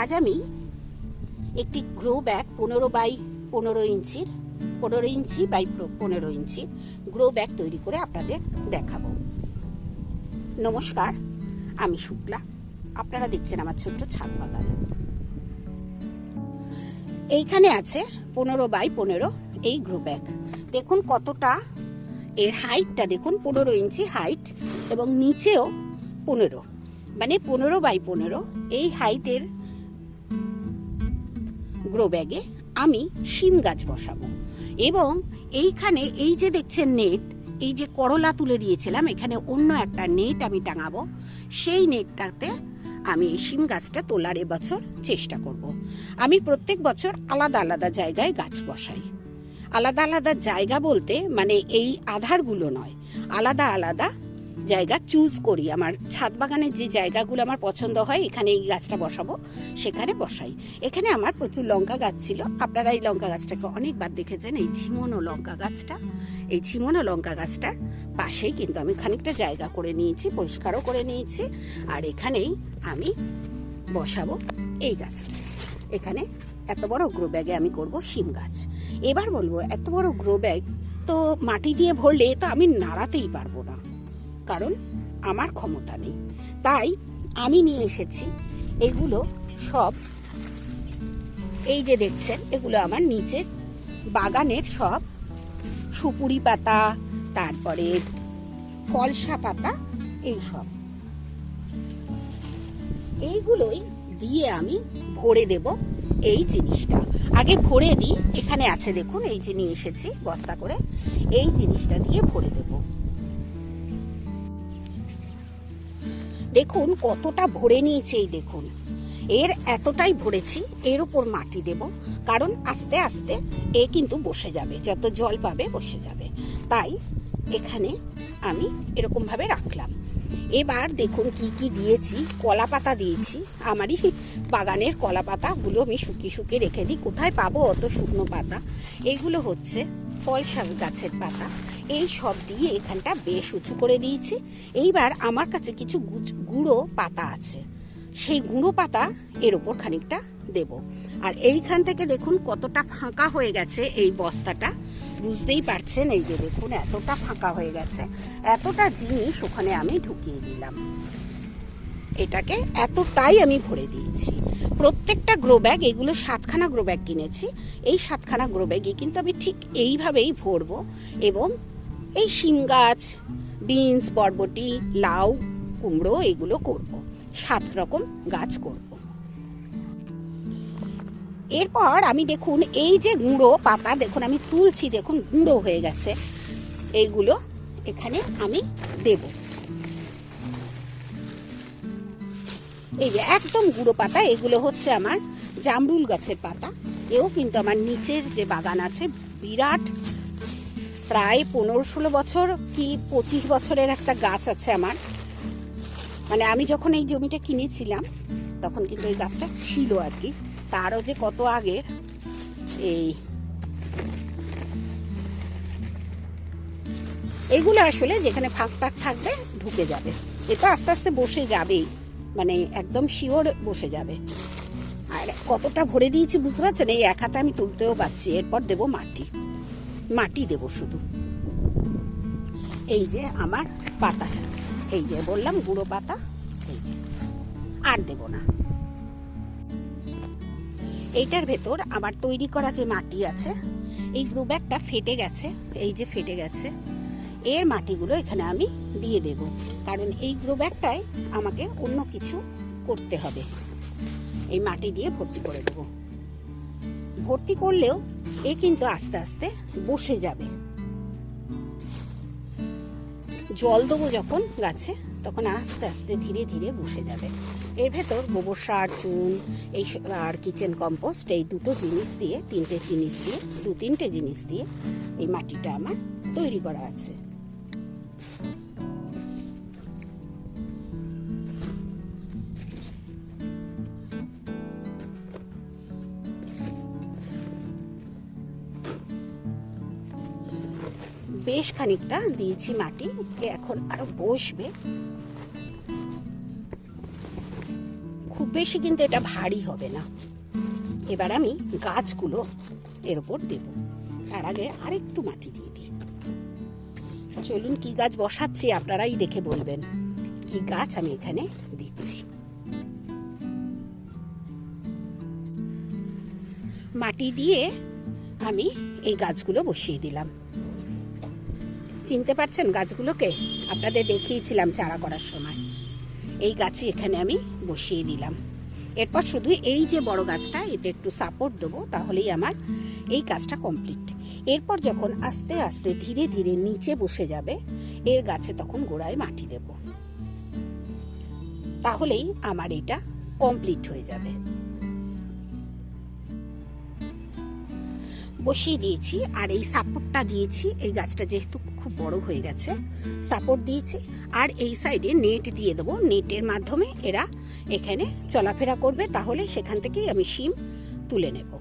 আজ আমি একটি গ্রো ব্যাগ পনেরো বাই পনেরো ইঞ্চির, পনেরো ইঞ্চি বাই পনেরো ইঞ্চি গ্রো ব্যাগ তৈরি করে আপনাদের দেখাবো। নমস্কার, আমি শুক্লা। আপনারা দেখছেন আমার ছোট্ট ছাদ বাগান। এইখানে আছে পনেরো বাই পনেরো এই গ্রো ব্যাগ। দেখুন কতটা এর হাইটটা, দেখুন পনেরো ইঞ্চি হাইট এবং নিচেও পনেরো মানে পনেরো বাই পনেরো এই হাইটের গ্রো ব্যাগে আমি শিম গাছ বসাবো। এবং এইখানে এই যে দেখছেন নেট, এই যে করলা তুলে দিয়েছিলাম, এখানে অন্য একটা নেট আমি টাঙাবো। সেই নেটটাতে আমি এই শিম গাছটা তোলার এবছর চেষ্টা করব। আমি প্রত্যেক বছর আলাদা আলাদা জায়গায় গাছ বসাই। আলাদা আলাদা জায়গা বলতে মানে এই আধারগুলো নয়, আলাদা আলাদা জায়গা চুজ করি। আমার ছাদ বাগানের যে জায়গাগুলো আমার পছন্দ হয়, এখানে এই গাছটা বসাবো, সেখানে বসাই। এখানে আমার প্রচুর লঙ্কা গাছ ছিল। আপনারা এই লঙ্কা গাছটাকে অনেকবার দেখেছেন, এই ঝিমনো লঙ্কা গাছটা। এই ঝিমনো লঙ্কা গাছটার পাশেই কিন্তু আমি খানিকটা জায়গা করে নিয়েছি, পরিষ্কারও করে নিয়েছি। আর এখানেই আমি বসাবো এই গাছটা। এখানে এত বড় গ্রো ব্যাগে আমি করব শিম গাছ। এবার বলব, এত বড় গ্রো ব্যাগ তো মাটি দিয়ে ভরলে তো আমি নাড়াতেই পারব না। কারণ আমার ক্ষমতা নেই। তাই আমি নিয়ে এসেছি এগুলো সব। এই যে দেখছেন, এগুলো আমার নিচের বাগানের সব সুপুরি পাতা, তারপরে কলসা পাতা এইসব এইগুলোই দিয়ে আমি ভরে দেব এই জিনিসটা। আগে ভরে দিই, এখানে আছে দেখুন, এই যে নিয়ে এসেছি বস্তা করে, এই জিনিসটা দিয়ে ভরে দেব। দেখুন কতটা ভরে নিয়েছে এই দেখুন। এর এতটাই ভরেছি, এর উপর মাটি দেব, কারণ আস্তে আস্তে এ কিন্তু বসে যাবে, যত জল পাবে বসে যাবে। তাই এখানে আমি এরকম ভাবে রাখলাম। এবার দেখুন কি কি দিয়েছি, কলা পাতা দিয়েছি। আমারই বাগানের কলা পাতাগুলো আমি শুকিয়ে শুকিয়ে রেখে দিই, কোথায় পাবো অত শুকনো পাতা? এগুলো হচ্ছে শাক গাছের পাতা, এই সব দিয়ে এখানটা বেশ উঁচু করে দিয়েছি। এইবার আমার কাছে কিছু গুঁড়ো পাতা আছে। সেই গুঁড়ো পাতা এর ওপর খানিকটা দেব। আর এইখান থেকে দেখুন কতটা ফাঁকা হয়ে গেছে এই বস্তাটা। বুঝতেই পারছেন এই যে দেখুন এতটা ফাঁকা হয়ে গেছে। এতটা জিনিস ওখানে আমি ঢুকিয়ে দিলাম। এটাকে এতটাই আমি ভরে দিয়েছি। প্রত্যেকটা গ্রো ব্যাগ এগুলো সাতখানা গ্রো ব্যাগ কিনেছি। এই সাতখানা গ্রো ব্যাগে কিন্তু আমি ঠিক এইভাবেই ভরবো এবং এই শিম গাছ বিনস বরবটি, লাউ, কুমড়ো এগুলো করব। সাত রকম গাছ করব। এরপর আমি দেখুন, এই যে গুঁড়ো পাতা, দেখুন আমি তুলছি, দেখুন গুঁড়ো হয়ে গেছে। এইগুলো এখানে আমি দেব। এই যে একদম গুঁড়ো পাতা, এগুলো হচ্ছে আমার জামরুল গাছের পাতা। এও কিন্তু আমার নিচের যে বাগান আছে, বিরাট প্রায় পনেরো ষোলো বছর কি পঁচিশ বছরের একটা গাছ আছে আমার। মানে আমি যখন এই জমিটা কিনেছিলাম, তখন কিন্তু এই গাছটা ছিল আর কি। তারও যে কত আগের, এই এগুলো আসলে যেখানে ফাঁক টাক থাকবে, ঢুকে যাবে। এটা আস্তে আস্তে বসে যাবেই। মানে একদম শিওর বসে যাবে। আর কতটা ভরে দিয়েছি বুঝতে পারছেন? এই এক হাতে আমি তুলতেও পারছি। এরপর দেব মাটি। মাটি দেব শুধু। এই যে আমার পাতা। এই যে বললাম গুঁড়ো পাতা। এই যে। আর দেব না। এইটার ভেতর আমার তৈরি করা যে মাটি আছে, এই গ্রো ব্যাগটা ফেটে গেছে। এই যে ফেটে গেছে। এর মাটিগুলো এখানে আমি দিয়ে দেব। কারণ এই গ্রো ব্যাগটায় আমাকে অন্য কিছু করতে হবে। এই মাটি দিয়ে ভর্তি করে দেব। ভর্তি করলেও এ কিন্তু আস্তে আস্তে বসে যাবে। জল দেবো যখন গাছে, তখন আস্তে আস্তে ধীরে ধীরে বসে যাবে। এর ভেতর গোবর সার, চুন, এই আর কিচেন কম্পোস্ট, এই দুটো জিনিস দিয়ে, তিনটে জিনিস দিয়ে, দু তিনটে জিনিস দিয়ে এই মাটিটা আমার তৈরি করা আছে। বেশ খানিকটা দিয়েছি মাটি এখন আরও বসবে। খুব বেশি কিন্তু এটা ভারী হবে না। এবার আমি গাছগুলো এর উপর দেব। তার আগে আরেকটু মাটি দিয়ে দিই। চলুন কি গাছ বসাচ্ছি, আপনারাই দেখে বলবেন কি গাছ আমি এখানে দিচ্ছি। মাটি দিয়ে আমি এই গাছগুলো বসিয়ে দিলাম। চিনতে পারছেন গাছগুলোকে? আপনাদের দেখিয়েছিলাম চারা করার সময়। এই গাছই এখানে আমি বসিয়ে দিলাম। এরপর শুধু এই যে বড় গাছটা, এতে একটু সাপোর্ট দেবো, তাহলেই আমার এই কাজটা কমপ্লিট এরপর যখন আস্তে আস্তে ধীরে ধীরে নিচে বসে যাবে, এর গাছে তখন গোড়ায় মাটি দেব। তাহলেই আমার এটা কমপ্লিট হয়ে যাবে। বসিয়ে দিয়েছি, আর এই সাপোর্টটা দিয়েছি, এই গাছটা যেহেতু খুব বড় হয়ে গেছে। সাপোর্ট দিয়েছি। আর এই সাইডে নেট দিয়ে দেবো। নেটের মাধ্যমে এরা এখানে চলাফেরা করবে। তাহলে সেখান থেকেই আমি শিম তুলে নেব।